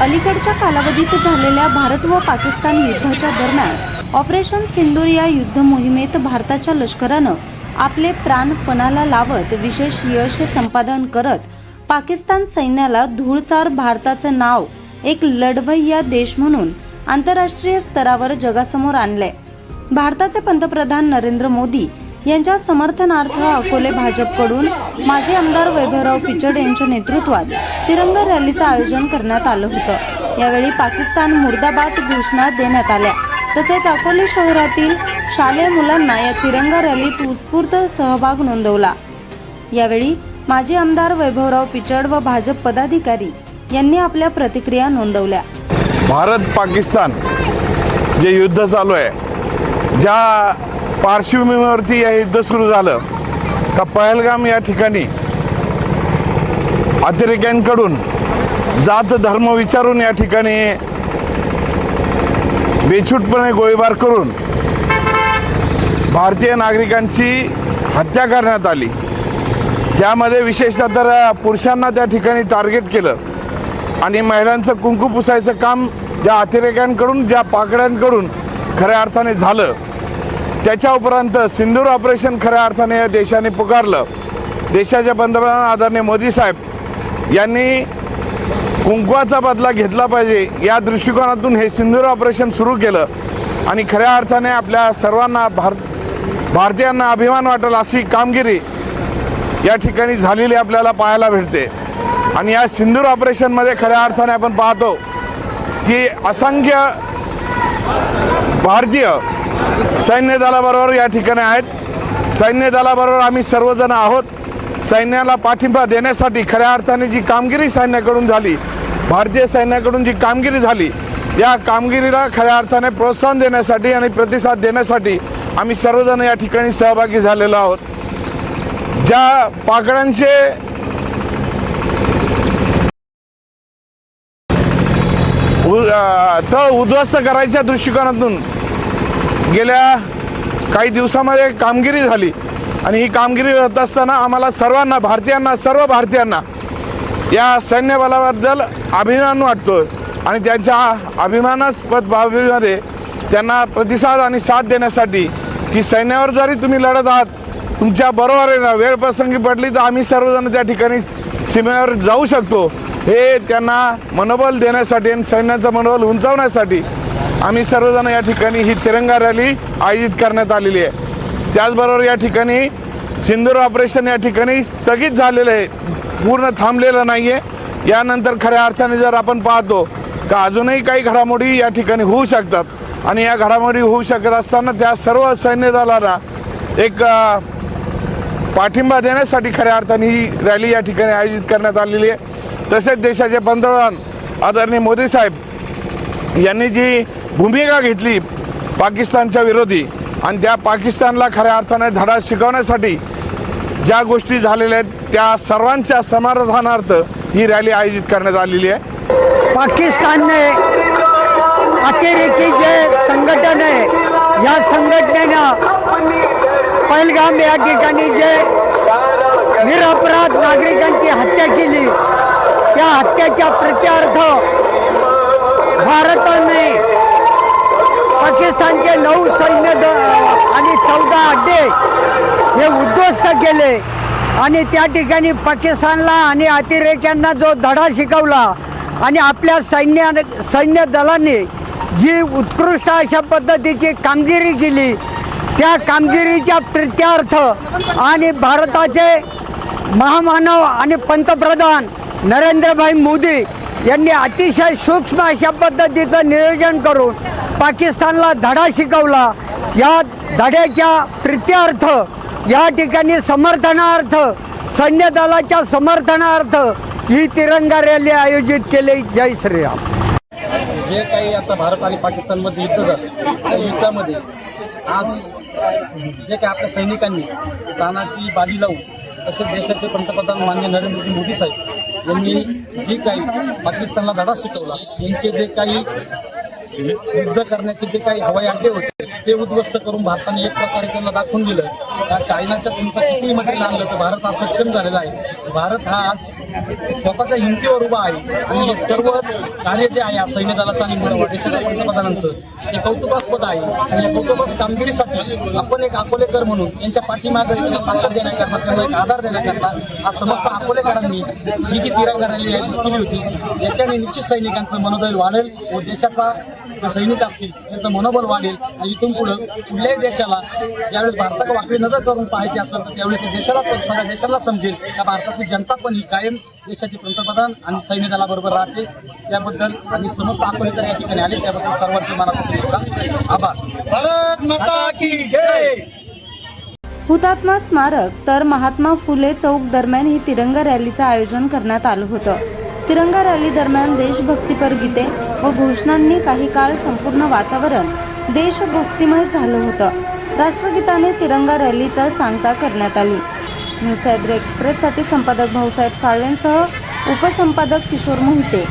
अलीकडच्या कालावधीत झालेल्या भारत व पाकिस्तान युद्धाच्या दरम्यान ऑपरेशन सिंदूर या युद्ध मोहिमेत भारताच्या लष्करानं आपले प्राण पणाला लावत विशेष यश संपादन करत पाकिस्तान सैन्याला धूळचार भारताचं नाव एक लढवय्या देश म्हणून आंतरराष्ट्रीय स्तरावर जगासमोर आणलंय. भारताचे पंतप्रधान नरेंद्र मोदी यांच्या समर्थनार्थ अकोले भाजपकडून माजी आमदार वैभवराव पिचड यांच्या नेतृत्वात तिरंगा रॅलीचं आयोजन करण्यात आलं होतं. यावेळी पाकिस्तान मुर्दाबाद घोषणा देण्यात आल्या. तसेच अकोले शहरातील शालेय मुलांना या तिरंगा रॅलीत उत्स्फूर्त सहभाग नोंदवला. यावेळी माजी आमदार वैभवराव पिचड व भाजप पदाधिकारी यांनी आपल्या प्रतिक्रिया नोंदवल्या. भारत पाकिस्तान जे युद्ध चालू आहे ज्या पार्श्वभूमीवरती हे युद्ध सुरू झालं. का पहलगाम या ठिकाणी अतिरेक्यांकडून जात धर्म विचारून या ठिकाणी बेछूटपणे गोळीबार करून भारतीय नागरिकांची हत्या करण्यात आली. त्यामध्ये विशेषतः तर पुरुषांना त्या ठिकाणी टार्गेट केलं आणि महिलांचं कुंकू पुसायचं काम ज्या अतिरेक्यांकडून ज्या पाकड्यांकडून खऱ्या अर्थाने झालं त्याच्या उपरांत सिंदूर ऑपरेशन खऱ्या अर्थाने या देशाने पुकारलं. देशाचे पंतप्रधान आदरणीय मोदी साहेब यांनी कुंकवाचा बदला घेतला पाहिजे या दृष्टिकोनातून हे सिंदूर ऑपरेशन सुरू केलं आणि खऱ्या अर्थाने आपल्या सर्वांना भारत भारतीयांना अभिमान वाटेल अशी कामगिरी या ठिकाणी झालेली आपल्याला पाहायला भेटते. आणि या सिंदूर ऑपरेशनमध्ये खऱ्या अर्थाने आपण पाहतो की असंख्य भारतीय सैन्य दलाबरोबर या ठिकाणी आहेत. सैन्य दलाबरोबर आम्ही सर्वजण आहोत. सैन्याला पाठिंबा देण्यासाठी खऱ्या अर्थाने जी कामगिरी सैन्याकडून झाली भारतीय सैन्याकडून जी कामगिरी झाली या कामगिरीला खऱ्या अर्थाने प्रोत्साहन देण्यासाठी आणि प्रतिसाद देण्यासाठी आम्ही सर्वजण या ठिकाणी सहभागी झालेलो आहोत. ज्या पाकड्यांचे तळ उद्ध्वस्त करायच्या दृष्टिकोनातून गेल्या काही दिवसामध्ये कामगिरी झाली. आणि ही कामगिरी होत असताना आम्हाला सर्वांना भारतीयांना सर्व भारतीयांना या सैन्य बलाबद्दल अभिमान वाटतो आणि त्यांच्या अभिमानास्पद बाबीमध्ये त्यांना प्रतिसाद आणि साथ देण्यासाठी की सैन्यावर जरी तुम्ही लढत आहात तुमच्या बरोबर आहे ना वेळ प्रसंगी पडली तर आम्ही सर्वजण त्या ठिकाणी सीमेवर जाऊ शकतो. हे त्यांना मनोबल देण्यासाठी आणि सैन्याचं मनोबल उंचावण्यासाठी आम्ही सर्वजण या ठिकाणी ही तिरंगा रॅली आयोजित करण्यात आलेली आहे. त्याचबरोबर या ठिकाणी सिंदूर ऑपरेशन या ठिकाणी स्थगित झालेलं आहे. पूर्ण थांबलेलं नाही आहे यानंतर खऱ्या अर्थाने जर आपण पाहतो का अजूनही काही घडामोडी या ठिकाणी होऊ शकतात. आणि या घडामोडी होऊ शकत असताना त्या सर्व सैन्य दलाला एक पाठिंबा देण्यासाठी खऱ्या अर्थाने ही रॅली या ठिकाणी आयोजित करण्यात आलेली आहे. तसेच देशाचे पंतप्रधान आदरणीय मोदी साहेब यांनी जी भूमिका घेतली पाकिस्तानच्या विरोधी. आणि त्या पाकिस्तानला खऱ्या अर्थाने धडा शिकवण्यासाठी ज्या गोष्टी झालेल्या आहेत त्या सर्वांच्या समाधानार्थ ही रॅली आयोजित करण्यात आलेली आहे. पाकिस्तानने अतिरेकी जे संघटन आहे या संघटनेनं पहलगाम या ठिकाणी जे निरपराध नागरिकांची हत्या केली त्या हत्येच्या प्रत्यार्थ पाकिस्तानचे नऊ सैन्य द- आणि चौदा अड्डे हे उद्ध्वस्त केले. आणि त्या ठिकाणी पाकिस्तानला आणि अतिरेक्यांना जो धडा शिकवला आणि आपल्या सैन्या सैन्य दलाने जी उत्कृष्ट अशा पद्धतीची कामगिरी केली त्या कामगिरीच्या प्रित्यार्थ आणि भारताचे महामानव आणि पंतप्रधान नरेंद्रभाई मोदी यांनी अतिशय सूक्ष्म अशा पद्धतीचं नियोजन करून पाकिस्तानला धडा शिकवला. या धड्याच्या प्रित्यार्थ या ठिकाणी समर्थनार्थ सैन्य दलाच्या समर्थनार्थ ही तिरंगा रॅली आयोजित केली. जय श्रीराम. जे काही आता भारत आणि पाकिस्तानमध्ये युद्ध झालं त्या युद्धामध्ये आज जे काही आपल्या सैनिकांनी प्राणाची बाजी लावून तसेच देशाचे पंतप्रधान मान्य नरेंद्र मोदी साहेब यांनी जे काही पाकिस्तानला धडा शिकवला यांचे जे काही युद्ध करण्याचे जे काही हवाई अड्डे होते ते उद्ध्वस्त करून भारताने एक प्रकारे त्यांना दाखवून दिलं. त्या चायनाच्या तुमचं कितीही मटेरियल आणलं तर भारत हा सक्षम झालेला आहे. भारत हा आज स्वतःच्या हिमतीवर उभा आहे. आणि हे सर्वच कार्य जे आहे या सैन्य दलाचं आणि देशाच्या पंतप्रधानांचं हे कौतुकास्पद आहे. आणि या कौतुकास कामगिरीसाठी आपण एक अकोलेकर म्हणून यांच्या पाठीमागे ताकद देण्याकरता त्यांना एक आधार देण्याकरता आज समस्त अकोलेकरांनी ही जी तिरंगा रॅली केली होती याच्याने निश्चित सैनिकांचं मनोदय वाढेल व देशाचा जे सैनिक असतील त्यांचं मनोबल वाढेल आणि इथून पुढं कुठल्याही देशाला ज्यावेळेस भारताकडे वाकडी नजर करून पाहायची असेल तर त्यावेळेस ते देशाला पण सगळ्या देशाला समजेल. का भारताची जनता पण ही कायम देशाची पंतप्रधान आणि सैन्य दलाबरोबर राहते. त्याबद्दल आणि समस्त अकोलेकर या ठिकाणी आले त्याबद्दल सर्वांचे मनापासून आभार. भारत माता की जय! हुतात्मा स्मारक तर महात्मा फुले चौक दरम्यान ही तिरंगा रॅलीचं आयोजन करण्यात आलं होतं. तिरंगा रॅली दरम्यान देशभक्तीपर गीते व घोषणांनी काही काळ संपूर्ण वातावरण देशभक्तिमय झालं होतं. राष्ट्रगीताने तिरंगा रॅलीचा सांगता करण्यात आली. न्यूज एक्सप्रेससाठी संपादक भाऊसाहेब साळवेंसह उपसंपादक किशोर मोहिते